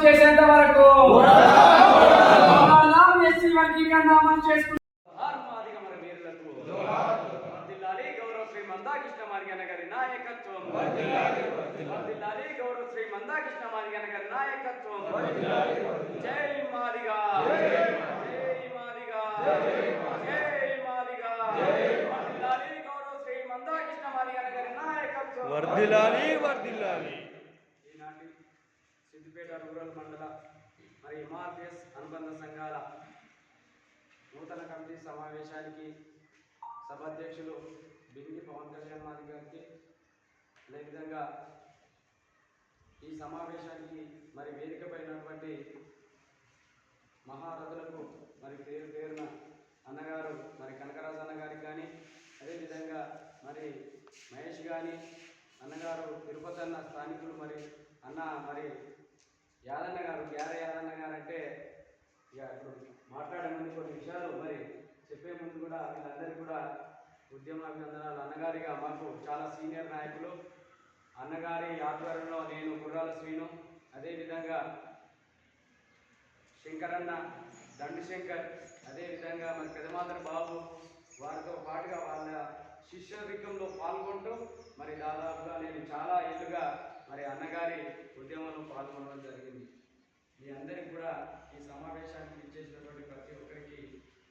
గారు అమలు చేసేంత వరకు ఎస్సీ వర్గీకరణ అమలు గౌరవ శ్రీ మందాకృష్ణ మాదిగన్న గారి నాయకత్వం. వర్ధిల్లాలి గౌరవ శ్రీ మందాకృష్ణ మాదిగన్న గారి నాయకత్వం. జై మాదిగా. జై మాదిగా. జై మాదిగా. వర్ధిల్లాలి గౌరవ శ్రీ మందాకృష్ణ మాదిగన్న గారి నాయకత్వం. వర్ధిల్లాలి వర్ధిల్లాలి ఈనాటి సిద్దిపేట రూరల్ మండల మరి ఎంఆర్పిఎస్ అనుబంధ సంఘాల నూతన కమిటీ సమావేశానికి సభ అధ్యక్షులు బింగి పవన్ కళ్యాణ్ మాది గారికి అదేవిధంగా ఈ సమావేశానికి మరి వేదికపైనటువంటి మహారథులకు మరి పేరు పేరున అన్నగారు మరి కనకరాజు అన్నగారికి కానీ అదేవిధంగా మరి మహేష్ కానీ అన్నగారు తిరుపతి అన్న స్థానికులు మరి అన్న మరి యాదన్న గారు గ్యార యాదన్న గారు అంటే ఇక ఇప్పుడు మాట్లాడే ముందు కొన్ని విషయాలు మరి చెప్పే ముందు కూడా వీళ్ళందరికీ కూడా ఉద్యమాభివందనాలు అన్నగారిగా మాకు చాలా సీనియర్ నాయకులు. అన్నగారి ఆధ్వర్యంలో నేను గుర్రాల శ్రీను అదేవిధంగా శంకరన్న దండు శంకర్ అదేవిధంగా మన పెదమాదర్ బాబు వారితో పాటుగా వాళ్ళ శిష్యరికంలో పాల్గొంటూ మరి దాదాపుగా నేను చాలా ఏళ్ళుగా మరి అన్నగారి ఉద్యమంలో పాల్గొనడం జరిగింది మీ అందరికి కూడా ఈ సమావేశానికి ఇచ్చేసినటువంటి ప్రతి ఒక్కరికి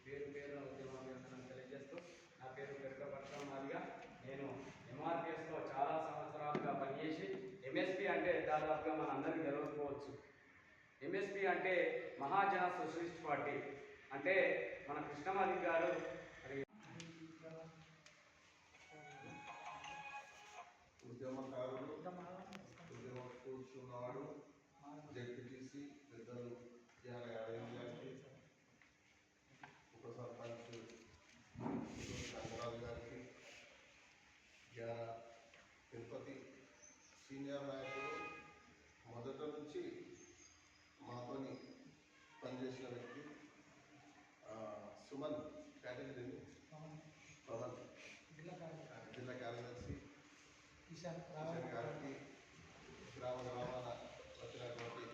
పేరు పేరున ఉద్యమాభివందనం తెలియజేస్తూ నా పేరు పెరుక పట్టామాదిగా నేను ఎంఆర్పిఎస్లో చాలా సంవత్సరాలుగా పనిచేసి ఎంఎస్పి అంటే దాదాపుగా మన అందరికీ తెలియకపోవచ్చు ఎంఎస్పి అంటే మహాజన సోషలిస్ట్ పార్టీ. అంటే మన కృష్ణమాది గారు ఉద్యమకారుడు ఉద్యమకారులు ఉద్యమం కూర్చున్నవాడు జడ్పీటీసీ పెద్దలు సుమన్ కేటగిరీ పవన్ జిల్లా కార్యదర్శి. కిషన్ గారికి గ్రామ గ్రామాన వచ్చినటువంటి